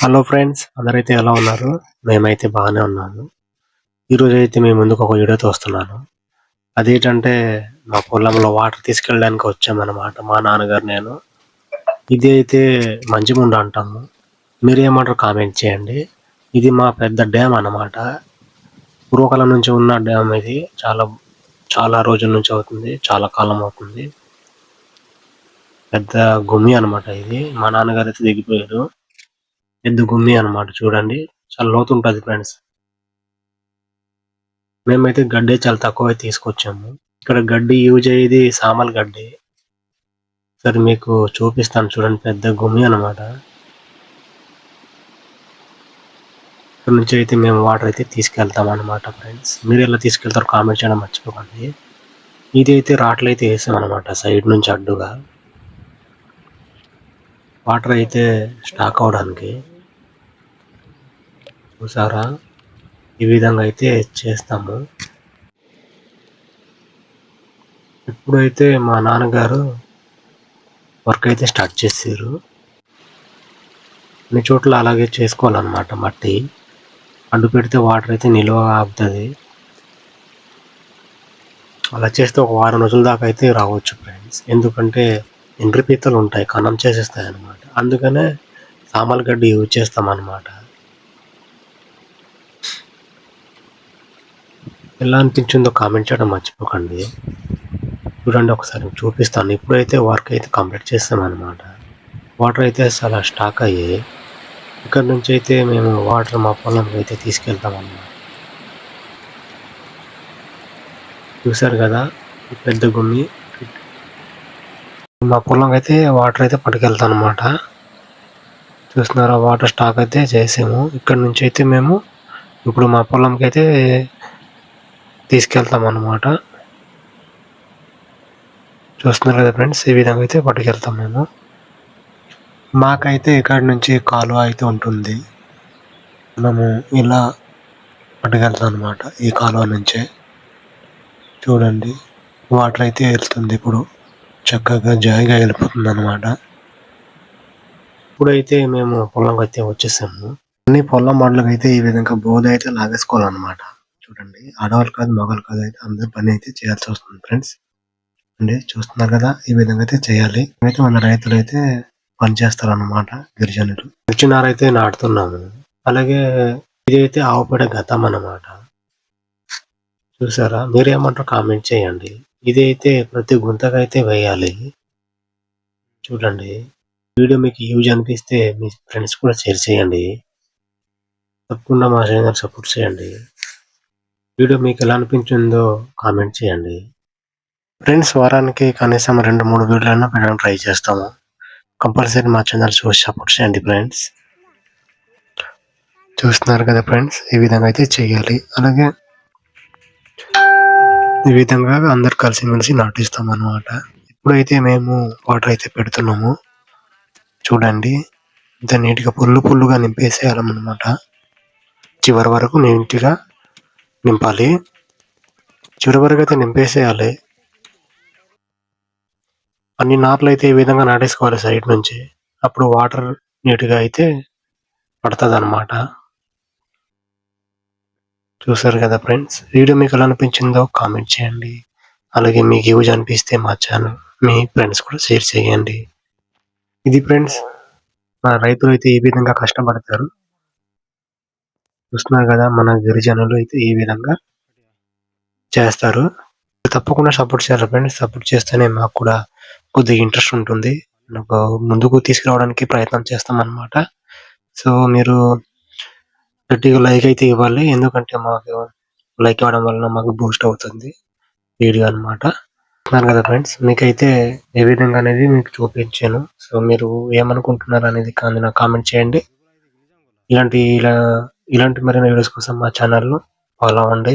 Hello friends అందరైతే ఎలా ఉన్నారు? మేమైతే బాగానే ఉన్నాము ఈరోజు అయితే మేము ముందుకు ఒక వీడియో వస్తున్నాను అదేంటంటే మా పొలంలో వాటర్ తీసుకెళ్ళడానికి వచ్చామన్నమాట మా నాన్నగారు నేను. ఇది అయితే మంచిముండ అంటాము. మీరు ఏమంటారు కామెంట్ చేయండి. ఇది మా పెద్ద డ్యామ్ అన్నమాట. పూర్వకాలం నుంచి ఉన్న డ్యామ్ ఇది. చాలా చాలా రోజుల నుంచి అవుతుంది చాలా కాలం అవుతుంది. పెద్ద గుమ్మి అన్నమాట ఇది. మా నాన్నగారు అయితే దిగిపోయారు. పెద్ద గుమ్మి అన్నమాట చూడండి. చాలా లోతు ఉంటుంది ఫ్రెండ్స్. మేమైతే గడ్డి చాలా తక్కువ తీసుకొచ్చాము. ఇక్కడ గడ్డి యూజ్ అయ్యేది సామల్ గడ్డి. సరే మీకు చూపిస్తాను చూడండి పెద్ద గుమ్మి అన్నమాట. ఇక్కడ నుంచి అయితే మేము వాటర్ అయితే తీసుకెళ్తాం అనమాట ఫ్రెండ్స్. మీరు ఎలా తీసుకెళ్తారో కామెంట్ చేయడం మర్చిపోకండి. ఇది అయితే రాట్లు అయితే వేసాం అనమాట సైడ్ నుంచి అడ్డుగా. వాటర్ అయితే స్టాక్ అవడానికి చూసారా? ఈ విధంగా అయితే చేస్తాము. ఇప్పుడైతే మా నాన్నగారు వర్క్ అయితే స్టార్ట్ చేసారు అన్ని చోట్ల అలాగే చేసుకోవాలన్నమాట మట్టి. అడ్డు పెడితే వాటర్ అయితే నిల్వ ఆపుతుంది. అలా చేస్తే ఒక వారం రోజుల దాకా అయితే రావచ్చు ఫ్రెండ్స్. ఎందుకంటే ఎండ్రి పీతలు ఉంటాయి కన్నం చేసేస్తాయి అనమాట అందుకనే సామల్ గడ్డి యూజ్ చేస్తాం ఎలా అనిపించిందో కామెంట్ చేయడం మర్చిపోకండి. చూడండి ఒకసారి చూపిస్తాను. ఇప్పుడైతే వర్క్ అయితే కంప్లీట్ చేస్తాం అనమాట వాటర్ అయితే చాలా స్టాక్ అయ్యాయి. ఇక్కడ నుంచి అయితే మేము వాటర్ మా పొలంకి అయితే తీసుకెళ్తాం అన్నమాట చూసారు కదా పెద్ద గుమ్మి. మా పొలంకి అయితే వాటర్ అయితే పట్టుకెళ్తాం అనమాట చూస్తున్నారా వాటర్ స్టాక్ అయితే చేసాము. ఇక్కడ నుంచి అయితే మేము ఇప్పుడు మా పొలంకి అయితే తీసుకెళ్తాం అన్నమాట చూస్తున్నారు కదా ఫ్రెండ్స్ ఈ విధంగా అయితే పట్టుకెళ్తాం మేము. మాకైతే ఇక్కడ నుంచి కాలువ అయితే ఉంటుంది. మనము ఇలా పట్టుకెళ్తాం అనమాట ఈ కాలువ నుంచే. చూడండి వాటర్ అయితే వెళ్తుంది ఇప్పుడు. చక్కగా జాయిగా వెళ్ళిపోతుంది అనమాట ఇప్పుడైతే మేము పొలంకి అయితే వచ్చేసాము. అన్ని పొలం మాటలకు అయితే ఈ విధంగా బోధ అయితే లాగేసుకోవాలన్నమాట. చూడండి. ఆడవాళ్ళు కాదు మగవాళ్ళు కాదు అయితే అందరు పని అయితే చేయాల్సి వస్తుంది ఫ్రెండ్స్. అండి చూస్తున్నారు కదా ఈ విధంగా అయితే చేయాలి. అయితే మన రైతులు అయితే పని చేస్తారు అన్నమాట గిరిజనులు మిర్చినారైతే నాటుతున్నాము అలాగే ఇది అయితే ఆవుపేట గతం అన్నమాట. చూసారా? మీరేమంటారు కామెంట్ చేయండి. ఇది అయితే ప్రతి గుంతగా అయితే వేయాలి. చూడండి. వీడియో మీకు యూజ్ అనిపిస్తే మీ ఫ్రెండ్స్ కూడా షేర్ చేయండి. తప్పకుండా మా ఛానల్ సపోర్ట్ చేయండి. వీడియో మీకు ఎలా అనిపించిందో కామెంట్ చేయండి. ఫ్రెండ్స్ వారానికి కనీసం రెండు మూడు వీడియోలైనా పెట్టడానికి ట్రై చేస్తాము. కంపల్సరీ మా ఛానల్ చూసి సపోర్ట్ చేయండి ఫ్రెండ్స్. చూస్తున్నారు కదా ఫ్రెండ్స్ ఈ విధంగా అయితే చేయాలి. అలాగే ఈ విధంగా అందరు కలిసిమెలిసి నాటిస్తాం అనమాట ఇప్పుడైతే మేము వాటర్ అయితే పెడుతున్నాము. చూడండి ఇంత నీట్గా పుల్లు పుల్లుగా నింపేసేయాలన్నమాట. చివరి వరకు నీట్గా నింపాలి. చివరి వరకు అయితే నింపేసేయాలి. అన్ని నార్లు అయితే ఈ విధంగా నాటేసుకోవాలి సైడ్ నుంచి. అప్పుడు వాటర్ నీట్గా అయితే పడుతుంది అనమాట చూసారు కదా ఫ్రెండ్స్ వీడియో మీకు ఎలా అనిపించిందో కామెంట్ చేయండి. అలాగే మీకు యూజ్ అనిపిస్తే మా ఛానల్ మీ ఫ్రెండ్స్ కూడా షేర్ చేయండి. ఇది ఫ్రెండ్స్ మన రైతులు అయితే ఈ విధంగా కష్టపడతారు. చూస్తున్నారు కదా మన గిరిజనులు అయితే ఈ విధంగా చేస్తారు. తప్పకుండా సపోర్ట్ చేయాలి ఫ్రెండ్స్ సపోర్ట్ చేస్తేనే మాకు కూడా కొద్దిగా ఇంట్రెస్ట్ ఉంటుంది. ముందుకు తీసుకురావడానికి ప్రయత్నం చేస్తాం అనమాట సో మీరు గట్టిగా లైక్ అయితే ఇవ్వాలి. ఎందుకంటే మాకు లైక్ ఇవ్వడం వలన మాకు బూస్ట్ అవుతుంది. వీడియో అనమాట కదా ఫ్రెండ్స్ మీకైతే ఏ విధంగా అనేది మీకు చూపించాను. సో మీరు ఏమనుకుంటున్నారు అనేది కానీ నాకు కామెంట్ చేయండి. ఇలాంటి ఇలా ఇలాంటి మరిన్ని వీడియోస్ కోసం మా ఛానల్ ఫాలో అవ్వండి.